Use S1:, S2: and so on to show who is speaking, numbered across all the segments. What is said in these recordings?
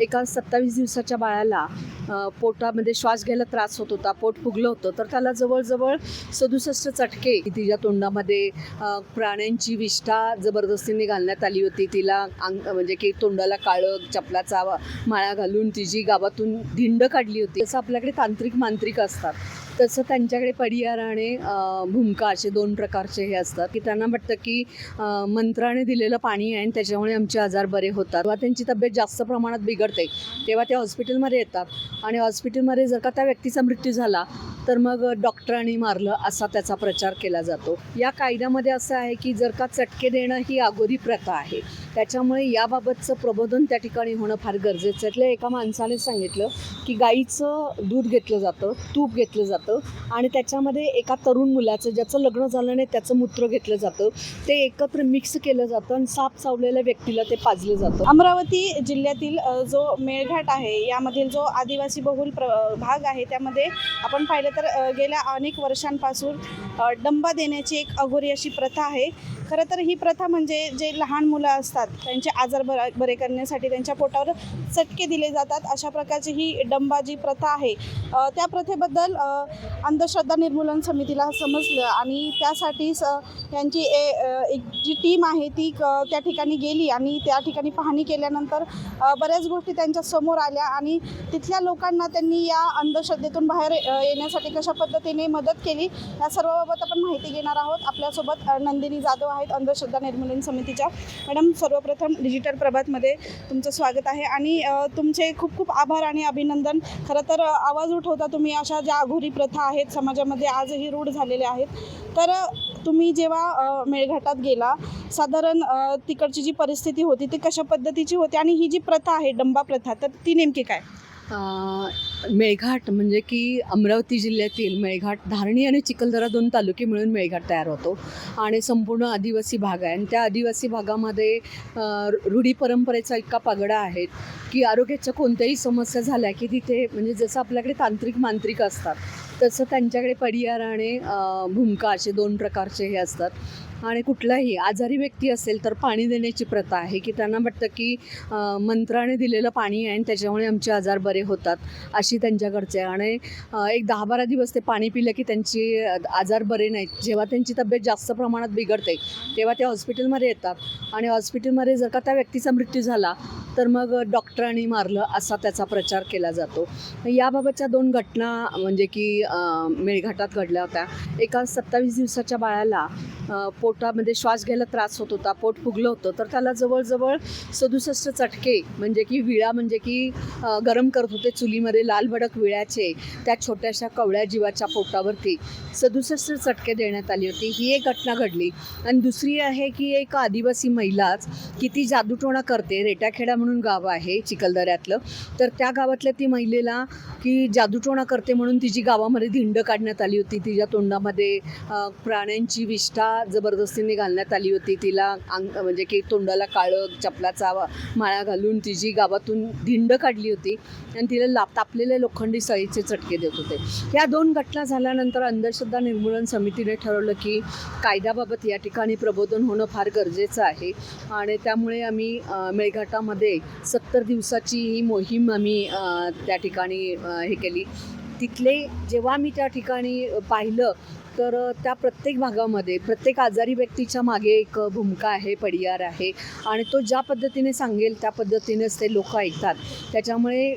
S1: एका सत्तावीस दिवसाच्या बाळाला पोटामध्ये श्वास घ्यायला त्रास होत होता पोट फुगलं होतं तर त्याला जवळजवळ सदुसष्ट चटके तिच्या तोंडामध्ये प्राण्यांची विष्ठा जबरदस्तीने घालण्यात आली होती. तिला अंग म्हणजे की तोंडाला काळं चपलाचा माळा घालून तिची गावातून धिंड काढली होती. तसं आपल्याकडे तांत्रिक मांत्रिक असतात. तसं त्यांच्याकडे पडियार आणि अ, असे दोन प्रकारचे हे असतात. की त्यांना वाटतं की मंत्राने दिलेलं पाणी आहे आणि त्याच्यामुळे आमचे आजार बरे होतात. किंवा त्यांची तब्येत जास्त प्रमाणात बिघडते तेव्हा ते हॉस्पिटलमध्ये येतात. आणि हॉस्पिटलमध्ये जर का त्या व्यक्तीचा मृत्यू झाला तर मग डॉक्टरांनी मारलं असा त्याचा प्रचार केला जातो. या कायद्यामध्ये असं आहे की जर का चटके देणं ही अगोदी प्रथा आहे त्याच्यामुळे याबाबतचं प्रबोधन त्या ठिकाणी होणं फार गरजेचं आहे. एका माणसाने सांगितलं की गाईचं दूध घेतलं जातं तूप घेतलं जातं. आणि त्याच्यामध्ये एका तरुण मुलाचं ज्याचं लग्न झालं नाही त्याचं मूत्र घेतलं जातं. ते एकत्र मिक्स केलं जातं आणि साप चावलेल्या व्यक्तीला ते पाजलं जातं.
S2: अमरावती जिल्ह्यातील जो मेळघाट आहे यामधील जो आदिवासी बहुल प्र भाग आहे त्यामध्ये आपण पाहिलं तर गेल्या अनेक वर्षांपासून डंबा देण्याची एक अघोरी अशी प्रथा आहे. खरं तर ही प्रथा म्हणजे जे लहान मुलं असतात त्यांचे आजार बरा बरे करण्यासाठी त्यांच्या पोटावर चटके दिले जातात. अशा प्रकारची ही डंबा जी प्रथा आहे. त्या प्रथेबद्दल अंधश्रद्धा निर्मूलन समितीला समजलं आणि त्यासाठी स त्यांची ए एक जी टीम आहे ती क- त्या ठिकाणी गेली आणि त्या ठिकाणी पाहणी केल्यानंतर बऱ्याच गोष्टी त्यांच्यासमोर आल्या आणि तिथल्या लोकांना त्यांनी या अंधश्रद्धेतून बाहेर येण्यासाठी कशा पद्धतीने मदत केली या सर्वबाबत आपण माहिती घेणार आहोत. आपल्यासोबत नंदिनी जाधव आहेत अंधश्रद्धा निर्मूलन समितीच्या. मॅडम सर्वप्रथम डिजिटल प्रभातमध्ये तुमचं स्वागत आहे आणि तुमचे खूप खूप आभार आणि अभिनंदन. खरं तर आवाज उठवता तुम्ही अशा ज्या अघोरी प्रथा आहेत समाजामध्ये आजही रूढ झालेल्या आहेत. तर तुम्ही जेव्हा मेळघाटात गेला साधारण तिकडची जी परिस्थिती होती ती कशा पद्धतीची होती? आणि ही जी प्रथा आहे डंबा प्रथा तर ती नेमकी काय?
S1: मेळघाट म्हणजे की अमरावती जिल्ह्यातील मेळघाट धारणी आणि चिखलदरा दोन तालुके मिळून मेळघाट तयार होतो. आणि संपूर्ण आदिवासी भाग आहे. आणि त्या आदिवासी भागामध्ये रूढी परंपरेचा इतका पगडा आहे की आरोग्याच्या कोणत्याही समस्या झाल्या की तिथे म्हणजे जसं आपल्याकडे तांत्रिक मांत्रिक असतात तसं त्यांच्याकडे पडियार आणि भूमिका असे दोन प्रकारचे हे असतात. आणि कुठलाही आजारी व्यक्ती असेल तर पाणी देण्याची प्रथा आहे की त्यांना वाटतं की मंत्राने दिलेलं पाणी आहे आणि त्याच्यामुळे आमचे आजार बरे होतात अशी त्यांच्याकडचे आहे. आणि एक दहा बारा दिवस ते पाणी पिलं की त्यांची आजार बरे नाहीत. जेव्हा त्यांची तब्येत जास्त प्रमाणात बिघडते तेव्हा ते हॉस्पिटलमध्ये येतात. आणि हॉस्पिटलमध्ये जर का त्या व्यक्तीचा मृत्यू झाला तर मग डॉक्टरांनी मारलं असा त्याचा प्रचार केला जातो. याबाबतच्या दोन घटना म्हणजे की मेळघाटात घडल्या होत्या. एका सत्तावीस दिवसाच्या बाळाला पोट पोटामध्ये म्हणजे श्वास घ्यायला त्रास होत होता पोट फुगलं होतं तर त्याला जवळजवळ सदुसष्ट चटके म्हणजे की विळा म्हणजे की गरम करत होते चुलीमध्ये लाल भडक विळ्याचे त्या छोट्याशा कवळ्या जीवाच्या पोटावरती. सदुसष्ट चटके देण्यात आली होती. ही एक घटना घडली. आणि दुसरी आहे की एक आदिवासी महिलाच की ती जादूटोणा करते रेटाखेडा म्हणून गाव आहे चिखलदऱ्यातलं तर त्या गावातल्या ती महिलेला की जादूटोणा करते म्हणून तिची गावामध्ये धिंड काढण्यात आली होती. तिच्या तोंडामध्ये प्राण्यांची विष्ठा जबरदस्त जबरदस्तीने घालण्यात आली होती. तिला अंग म्हणजे की तोंडाला काळं चपलाचा माळा घालून तिची गावातून धिंड काढली होती आणि तिला लाप तापलेले लोखंडी सळीचे चटके देत होते. या दोन घटना झाल्यानंतर अंधश्रद्धा निर्मूलन समितीने ठरवलं की कायद्याबाबत या ठिकाणी प्रबोधन होणं फार गरजेचं आहे आणि त्यामुळे आम्ही मेळघाटामध्ये सत्तर दिवसाची ही मोहीम आम्ही त्या ठिकाणी हे केली. तिथले जेव्हा मी त्या ठिकाणी पाहिलं तर त्या प्रत्येक भागामध्ये प्रत्येक आजारी व्यक्तीच्या मागे एक भूमिका आहे पडियार आहे. आणि तो ज्या पद्धतीने सांगेल त्या पद्धतीनेच ते लोक ऐकतात. त्याच्यामुळे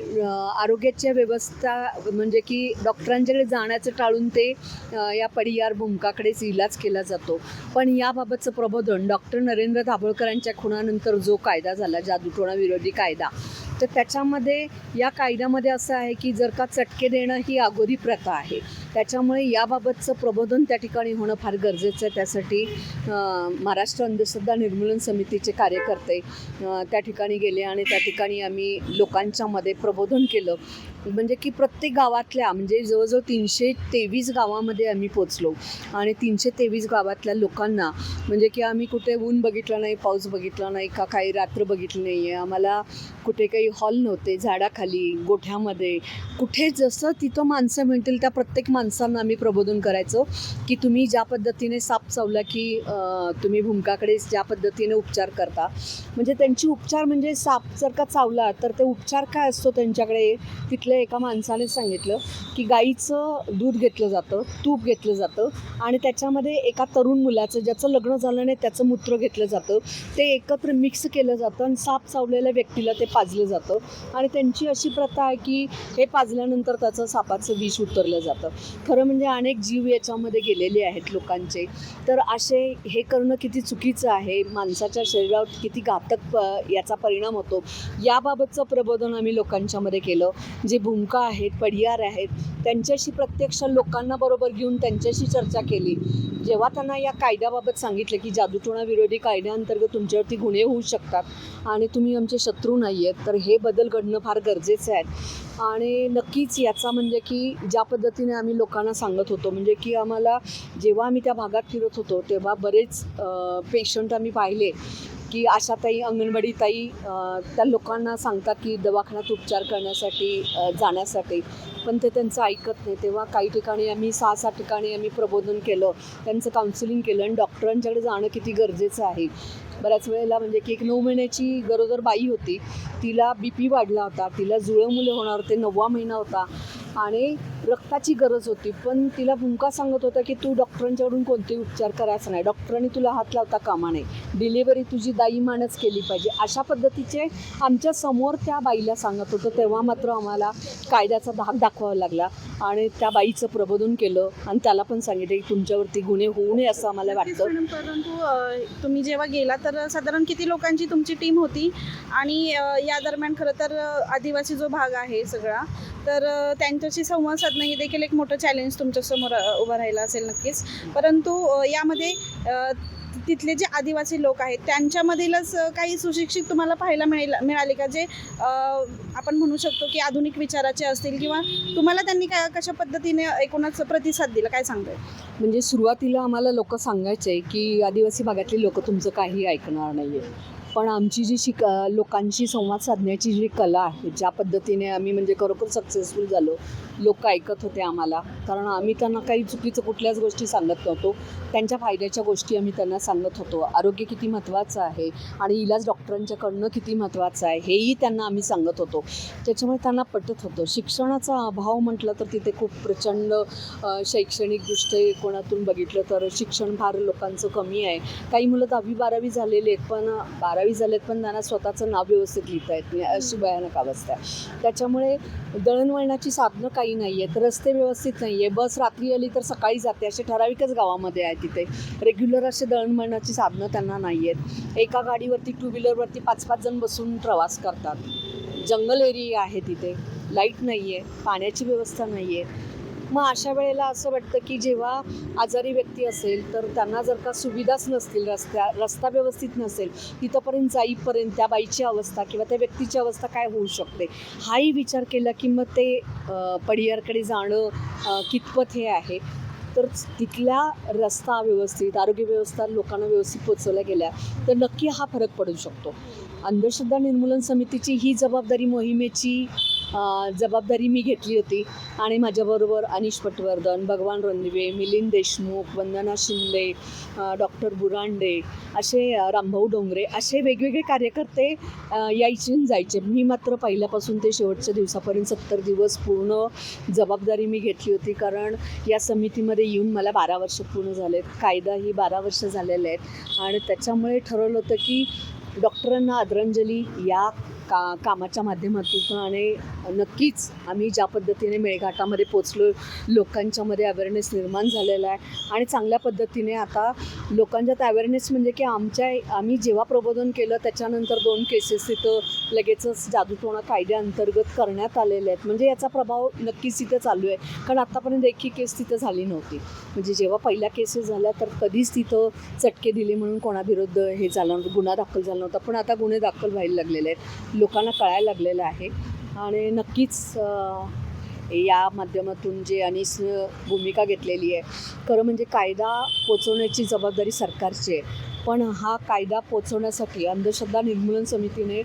S1: आरोग्याच्या व्यवस्था म्हणजे की डॉक्टरांच्याकडे जाण्याचं टाळून ते या पडियार भूमिकाकडेच इलाज केला जातो. पण याबाबतचं प्रबोधन डॉक्टर नरेंद्र दाभोळकरांच्या खुणानंतर जो कायदा झाला जादूटोणा विरोधी कायदा तर त्याच्यामध्ये या कायद्यामध्ये असं आहे की जर का चटके देणं ही अगोदी प्रथा आहे त्याच्यामुळे याबाबतचं प्रबोधन त्या ठिकाणी होणं फार गरजेचं आहे. त्यासाठी महाराष्ट्र अंधश्रद्धा निर्मूलन समितीचे कार्यकर्ते त्या ठिकाणी गेले आणि त्या ठिकाणी आम्ही लोकांच्यामध्ये प्रबोधन केलं. म्हणजे की प्रत्येक गावातल्या म्हणजे जवळजवळ तीनशे तेवीस गावामध्ये आम्ही पोचलो. आणि तीनशे तेवीस गावातल्या लोकांना म्हणजे की आम्ही कुठे ऊन बघितलं नाही पाऊस बघितला नाही का काही रात्र बघितली नाही आहे आम्हाला कुठे काही हॉल नव्हते झाडाखाली गोठ्यामध्ये. कुठे जसं तिथं माणसं मिळतील त्या प्रत्येक माणसांना आम्ही प्रबोधन करायचो की तुम्ही ज्या पद्धतीने साप चावला की तुम्ही भूमकाकडे ज्या पद्धतीने उपचार करता. म्हणजे त्यांची उपचार म्हणजे साप जर का चावला तर ते उपचार काय असतो त्यांच्याकडे? तिथल्या एका माणसाने सांगितलं की गाईचं दूध घेतलं जातं तूप घेतलं जातं आणि त्याच्यामध्ये एका तरुण मुलाचं ज्याचं लग्न झालं नाही त्याचं मूत्र घेतलं जातं. ते एकत्र मिक्स केलं जातं आणि साप चावलेल्या व्यक्तीला ते पाजलं जातं. आणि त्यांची अशी प्रथा आहे की हे पाजल्यानंतर त्याचं सापाचं विष उतरलं जातं. खरं म्हणजे अनेक जीव याच्यामध्ये गेलेले आहेत लोकांचे. तर असे हे करणं किती चुकीचं आहे? माणसाच्या शरीरावर किती घातक प याचा परिणाम होतो? याबाबतचं प्रबोधन आम्ही लोकांच्यामध्ये केलं. जे भूमिका आहेत पडियार आहेत त्यांच्याशी प्रत्यक्ष लोकांना बरोबर घेऊन त्यांच्याशी चर्चा केली. जेव्हा त्यांना या कायद्याबाबत सांगितलं की जादूटोणा विरोधी कायद्याअंतर्गत तुमच्यावरती गुन्हे होऊ शकतात आणि तुम्ही आमचे शत्रू नाही आहेत तर हे बदल घडणं फार गरजेचं आहे. आणि नक्कीच याचा म्हणजे की ज्या पद्धतीने आम्ही लोकांना सांगत होतो म्हणजे की आम्हाला जेव्हा आम्ही त्या भागात फिरत होतो तेव्हा बरेच पेशंट आम्ही पाहिले की आशाताई अंगणवाडी ताई त्या लोकांना सांगतात की दवाखान्यात उपचार करण्यासाठी जाण्यासाठी. पण ते त्यांचं ऐकत नाही. तेव्हा काही ठिकाणी आम्ही सहा सात ठिकाणी आम्ही प्रबोधन केलं त्यांचं काउन्सिलिंग केलं आणि डॉक्टरांच्याकडे जाणं किती गरजेचं आहे. बऱ्याच वेळेला म्हणजे की एक नऊ महिन्याची गरोदर बाई होती. तिला बी पी वाढला होता. तिला जुळं मुलं होणार होते. नववा महिना होता. आणि रक्ताची गरज होती. पण तिला भूमिका सांगत होता की तू डॉक्टरांच्याकडून कोणतेही उपचार करायचा नाही. डॉक्टरांनी तुला हात लावता कामा नये. डिलिव्हरी तुझी दाईमानच केली पाहिजे. अशा पद्धतीचे आमच्यासमोर त्या बाईला सांगत होतं. तेव्हा मात्र आम्हाला कायद्याचा धाक दाखवावा लागला आणि त्या बाईचं प्रबोधन केलं आणि त्याला पण सांगितलं की तुमच्यावरती गुन्हे होऊ नये असं आम्हाला वाटतं.
S2: परंतु तुम्ही जेव्हा गेला तर साधारण किती लोकांची तुमची टीम होती? आणि या दरम्यान खरं तर आदिवासी जो भाग आहे सगळा तर त्यांच्याशी संवाद साधणं हे देखील एक मोठं चॅलेंज तुमच्यासमोर उभं राहिलं असेल नक्कीच. परंतु यामध्ये तिथले जे आदिवासी लोक आहेत त्यांच्यामधीलच काही सुशिक्षित तुम्हाला पाहायला मिळेल मिळाले का? जे आपण म्हणू शकतो की आधुनिक विचाराचे असतील किंवा तुम्हाला त्यांनी काय कशा पद्धतीने एकूणच प्रतिसाद दिला? काय सांगतोय?
S1: म्हणजे सुरुवातीला आम्हाला लोक सांगायचे की आदिवासी भागातली लोक तुमचं काही ऐकणार नाही आहे पण आमची जी शिक लोकांशी संवाद साधण्याची जी कला आहे ज्या पद्धतीने आम्ही म्हणजे खरोखर सक्सेसफुल झालो लोक ऐकत होते आम्हाला. कारण आम्ही त्यांना काही चुकीचं कुठल्याच गोष्टी सांगत नव्हतो. त्यांच्या फायद्याच्या गोष्टी आम्ही त्यांना सांगत होतो. आरोग्य किती महत्त्वाचं आहे आणि इलाज डॉक्टरांच्याकडनं किती महत्त्वाचं आहे हेही त्यांना आम्ही सांगत होतो. त्याच्यामुळे त्यांना पटत होतं. शिक्षणाचा अभाव म्हटलं तर तिथे खूप प्रचंड शैक्षणिकदृष्ट्या शैक्षणिक दृष्टिकोनातून बघितलं तर शिक्षण फार लोकांचं कमी आहे. काही मुलं दहावी बारावी झालेली आहेत पण बारावी झालेत पण त्यांना स्वतःचं नाव व्यवस्थित लिहिता येत नाही. अशी भयानक अवस्था आहे. त्याच्यामुळे दळणवळणाची साधनं काही नाही आहेत रस्ते व्यवस्थित नाही आहे बस रात्री आली तर सकाळी जाते असे ठराविकच गावामध्ये आहे तिथे. रेग्युलर असे दळणवळणाची साधनं त्यांना नाही आहेत एका गाडीवरती टू व्हीलरवरती पाच पाच जण बसून प्रवास करतात. जंगल एरिया आहे तिथे. लाइट नाही आहे पाण्याची व्यवस्था नाही आहे मग अशा वेळेला असं वाटतं की जेव्हा आजारी व्यक्ती असेल तर त्यांना जर का सुविधाच नसतील रस्त्या रस्ता व्यवस्थित नसेल तिथंपर्यंत जाईपर्यंत त्या बाईची अवस्था किंवा त्या व्यक्तीची अवस्था काय होऊ शकते? हाही विचार केला की मग ते पडियारकडे जाणं कितपत हे आहे? तर तिथल्या रस्ता व्यवस्थित आरोग्य व्यवस्था लोकांना व्यवस्थित पोचवल्या गेल्या तर नक्की हा फरक पडू शकतो. अंधश्रद्धा निर्मूलन समितीची ही जबाबदारी मोहिमेची जबाबदारी मी घेतली होती. आणि माझ्याबरोबर अनिश पटवर्धन भगवान रणदिवे मिलिंद देशमुख वंदना शिंदे डॉक्टर बुरांडे असे रामभाऊ डोंगरे असे वेगवेगळे कार्यकर्ते यायचे जायचे. मी मात्र पहिल्यापासून ते शेवटच्या दिवसापर्यंत सत्तर दिवस पूर्ण जबाबदारी मी घेतली होती. कारण या समितीमध्ये येऊन मला बारा वर्ष पूर्ण झालेत. कायदा ही बारा वर्ष झालेले आहेत. आणि त्याच्यामुळे ठरवलं होतं की डॉक्टरांना आदरांजली या का कामाच्या माध्यमातून आणि नक्कीच आम्ही ज्या पद्धतीने मेळघाटामध्ये पोचलो लोकांच्यामध्ये अवेअरनेस निर्माण झालेला आहे आणि चांगल्या पद्धतीने आता लोकांच्यात अवेअरनेस म्हणजे की आमच्या आम्ही जेव्हा प्रबोधन केलं त्याच्यानंतर दोन केसेस तिथं लगेचच जादूटोणा कायद्याअंतर्गत करण्यात आलेले आहेत. म्हणजे याचा प्रभाव नक्कीच तिथं चालू आहे. कारण आत्तापर्यंत एकही केस तिथं झाली नव्हती. म्हणजे जेव्हा पहिल्या केसेस झाल्या तर कधीच तिथं चटके दिले म्हणून कोणाविरुद्ध हे झालं नव्हतं. गुन्हा दाखल झाला नव्हता. पण आता गुन्हे दाखल व्हायला लागलेले आहेत. लोकांना कळायला लागलेलं आहे. आणि नक्कीच या माध्यमातून जे अनिस भूमिका घेतलेली आहे खरं म्हणजे कायदा पोचवण्याची जबाबदारी सरकारची आहे. पण हा कायदा पोचवण्यासाठी अंधश्रद्धा निर्मूलन समितीने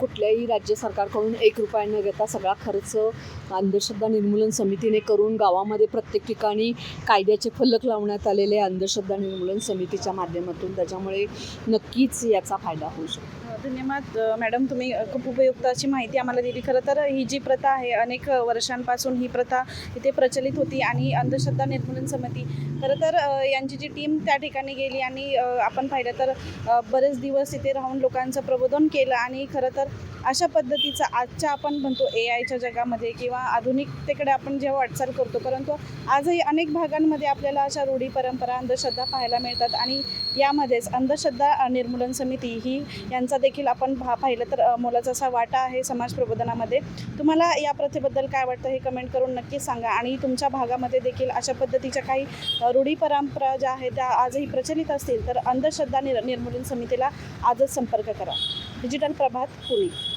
S1: कुठल्याही राज्य सरकारकडून एक रुपया न घेता सगळा खर्च अंधश्रद्धा निर्मूलन समितीने करून गावामध्ये प्रत्येक ठिकाणी कायद्याचे फलक लावण्यात आलेले आहे अंधश्रद्धा निर्मूलन समितीच्या माध्यमातून. त्याच्यामुळे नक्कीच याचा फायदा होऊ शकतो.
S2: धन्यवाद मॅडम तुम्ही खूप उपयुक्त अशी माहिती आम्हाला दिली. खरं तर ही जी प्रथा आहे अनेक वर्षांपासून ही प्रथा इथे प्रचलित होती आणि अंधश्रद्धा निर्मूलन समिती खरं तर यांची जी टीम त्या ठिकाणी गेली आणि आपण पाहिलं तर बरेच दिवस इथे राहून लोकांचं प्रबोधन केलं आणि खरं तर अशा पद्धतीचा आजच्या आपण म्हणतो ए आयच्या जगामध्ये किंवा आधुनिकतेकडे आपण जेव्हा वाटचाल करतो परंतु आजही अनेक भागांमध्ये आपल्याला अशा रूढी परंपरा अंधश्रद्धा पाहायला मिळतात आणि यामध्येच अंधश्रद्धा निर्मूलन समिती ही यांचा देखील आपण भा पाहिलं तर मोलाचा असा वाटा आहे समाज प्रबोधनामध्ये. तुम्हाला या प्रथेबद्दल काय वाटतं हे कमेंट करून नक्की सांगा आणि तुमच्या भागामध्ये देखील अशा पद्धतीच्या काही रूढी परंपरा ज्या आहेत त्या आजही प्रचलित असतील तर अंधश्रद्धा निर निर्मूलन समितीला आजच संपर्क करा. डिजिटल प्रभात पुणे